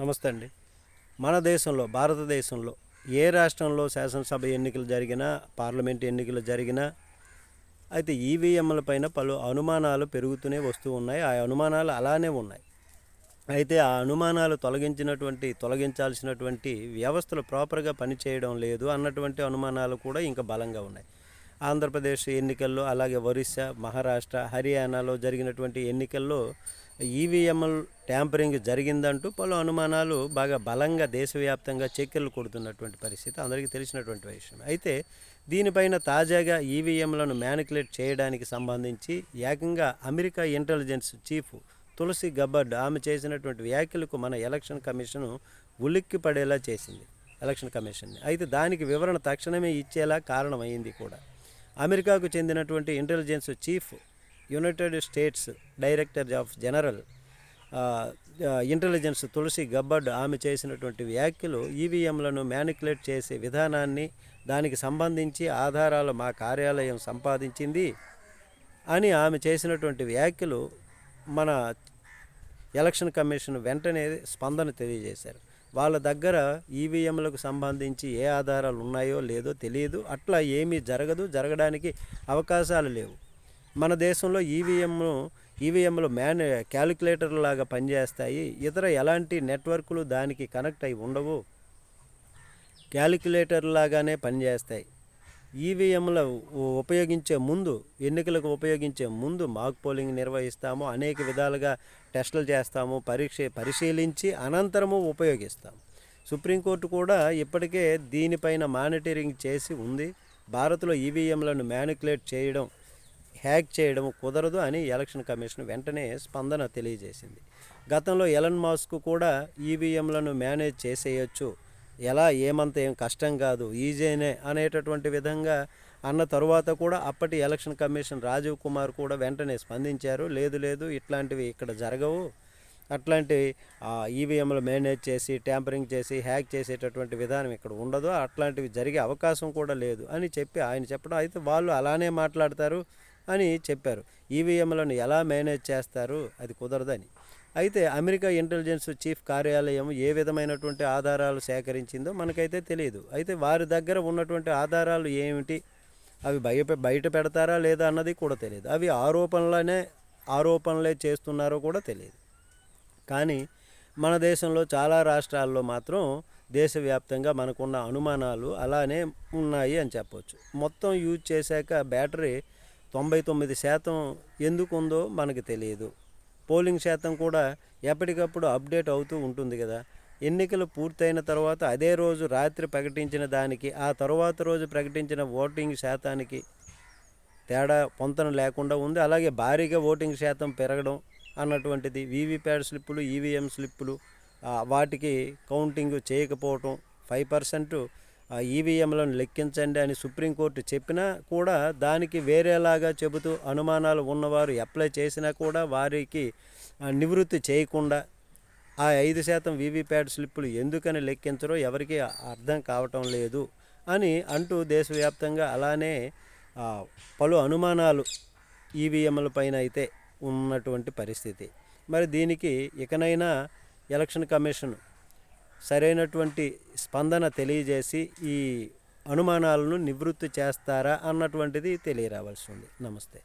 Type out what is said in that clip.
నమస్తే అండి. మన దేశంలో భారతదేశంలో ఏ రాష్ట్రంలో శాసనసభ ఎన్నికలు జరిగినా పార్లమెంట్ ఎన్నికలు జరిగినా అయితే ఈవీఎంల పైన పలు అనుమానాలు పెరుగుతూనే వస్తూ ఉన్నాయి. ఆ అనుమానాలు అలానే ఉన్నాయి. అయితే ఆ అనుమానాలు తొలగించినటువంటి తొలగించాల్సినటువంటి వ్యవస్థలు ప్రాపర్గా పనిచేయడం లేదు అన్నటువంటి అనుమానాలు కూడా ఇంకా బలంగా ఉన్నాయి. ఆంధ్రప్రదేశ్ ఎన్నికల్లో అలాగే ఒరిస్సా మహారాష్ట్ర హర్యానాలో జరిగినటువంటి ఎన్నికల్లో ఈవీఎంఎల్ ట్యాంపరింగ్ జరిగిందంటూ పలు అనుమానాలు బాగా బలంగా దేశవ్యాప్తంగా చక్కెర్లు కొడుతున్నటువంటి పరిస్థితి అందరికీ తెలిసినటువంటి విషయం. అయితే దీనిపైన తాజాగా ఈవీఎంలను మ్యానికులేట్ చేయడానికి సంబంధించి ఏకంగా America intelligence chief Tulsi Gabbard ఆమె చేసినటువంటి వ్యాఖ్యలకు మన ఎలక్షన్ కమిషన్ ఉలిక్కి పడేలా చేసింది ఎలక్షన్ కమిషన్ని. అయితే దానికి వివరణ తక్షణమే ఇచ్చేలా కారణమైంది కూడా. అమెరికాకు చెందినటువంటి intelligence chief united states director of general intelligence Tulsi Gabbard ఆమె చేసినటువంటి వ్యాఖ్యలు ఈవీఎంలను మ్యానికులేట్ చేసే విధానాన్ని దానికి సంబంధించి ఆధారాలు మా కార్యాలయం సంపాదించింది అని ఆమె చేసినటువంటి వ్యాఖ్యలు మన ఎలక్షన్ కమిషన్ వెంటనే స్పందన తెలియజేశారు. వాళ్ళ దగ్గర ఈవీఎంలకు సంబంధించి ఏ ఆధారాలు ఉన్నాయో లేదో తెలియదు. అట్లా ఏమీ జరగదు. జరగడానికి అవకాశాలు లేవు. మన దేశంలో ఈవీఎంను ఈవీఎంలు మ్యాన్ క్యాలిక్యులేటర్ లాగా పనిచేస్తాయి. ఇతర ఎలాంటి నెట్వర్క్లు దానికి కనెక్ట్ అయి ఉండవు. క్యాలిక్యులేటర్ లాగానే పనిచేస్తాయి. ఈవీఎంలు ఉపయోగించే ముందు ఎన్నికలకు ఉపయోగించే ముందు మాక్ పోలింగ్ నిర్వహిస్తాము. అనేక విధాలుగా టెస్టులు చేస్తాము. పరీక్ష పరిశీలించి అనంతరము ఉపయోగిస్తాము సుప్రీంకోర్టు కూడా ఇప్పటికే దీనిపైన మానిటరింగ్ చేసి ఉంది. భారత్లో ఈవీఎంలను మ్యానికులేట్ చేయడం హ్యాక్ చేయడం కుదరదు అని ఎలక్షన్ కమిషన్ వెంటనే స్పందన తెలియజేసింది. గతంలో ఎలన్ మాస్క్ కూడా ఈవీఎంలను మేనేజ్ చేసేయచ్చు. ఎలా ఏమంత ఏం కష్టం కాదు ఈజీనే అనేటటువంటి విధంగా అన్న తరువాత కూడా అప్పటి ఎలక్షన్ కమిషన్ రాజీవ్ కుమార్ కూడా వెంటనే స్పందించారు. లేదు లేదు ఇట్లాంటివి ఇక్కడ జరగవు. అట్లాంటి ఈవీఎంలు మేనేజ్ చేసి ట్యాంపరింగ్ చేసి హ్యాక్ చేసేటటువంటి విధానం ఇక్కడ ఉండదు. అట్లాంటివి జరిగే అవకాశం కూడా లేదు అని చెప్పి ఆయన చెప్పడం. అయితే వాళ్ళు అలానే మాట్లాడతారు. అని చెప్పారు. ఈవీఎంలను ఎలా మేనేజ్ చేస్తారు? అది కుదరదని. అయితే అమెరికా ఇంటెలిజెన్స్ చీఫ్ కార్యాలయం ఏ విధమైనటువంటి ఆధారాలు సేకరించిందో మనకైతే తెలియదు అయితే వారి దగ్గర ఉన్నటువంటి ఆధారాలు ఏమిటి? అవి బయ బయట పెడతారా లేదా అన్నది కూడా తెలియదు అవి ఆరోపణలనే ఆరోపణలే చేస్తున్నారో కూడా తెలియదు కానీ మన దేశంలో చాలా రాష్ట్రాల్లో మాత్రం దేశవ్యాప్తంగా మనకున్న అనుమానాలు అలానే ఉన్నాయి అని చెప్పవచ్చు మొత్తం యూజ్ చేశాక బ్యాటరీ తొంభై తొమ్మిది శాతం ఎందుకు ఉందో మనకు తెలియదు. పోలింగ్ శాతం కూడా ఎప్పటికప్పుడు అప్డేట్ అవుతూ ఉంటుంది కదా. ఎన్నికలు పూర్తయిన తర్వాత అదే రోజు రాత్రి ప్రకటించిన దానికి ఆ తర్వాత రోజు ప్రకటించిన ఓటింగ్ శాతానికి తేడా పొంతన లేకుండా ఉంది. అలాగే భారీగా ఓటింగ్ శాతం పెరగడం అన్నటువంటిది వీవీప్యాడ్ స్లిప్పులు ఈవీఎం స్లిప్పులు వాటికి కౌంటింగ్ చేయకపోవటం ఫైవ్ పర్సెంట్ ఈవీఎంలను లెక్కించండి అని సుప్రీంకోర్టు చెప్పినా కూడా దానికి వేరేలాగా చెబుతూ అనుమానాలు ఉన్నవారు అప్లై చేసినా కూడా వారికి నివృత్తి చేయకుండా ఆ ఐదు శాతం వీవీప్యాడ్ స్లిప్పులు ఎందుకని లెక్కించరో ఎవరికీ అర్థం కావటం లేదు అని అంటూ దేశవ్యాప్తంగా అలానే పలు అనుమానాలు ఈవీఎంల పైన అయితే ఉన్నటువంటి పరిస్థితి. మరి దీనికి ఇకనైనా ఎలక్షన్ కమిషన్ సరైనటువంటి స్పందన తెలియజేసి ఈ అనుమానాలను నివృత్తి చేస్తారా అన్నటువంటిది తెలియరావాల్సి ఉంది. నమస్తే.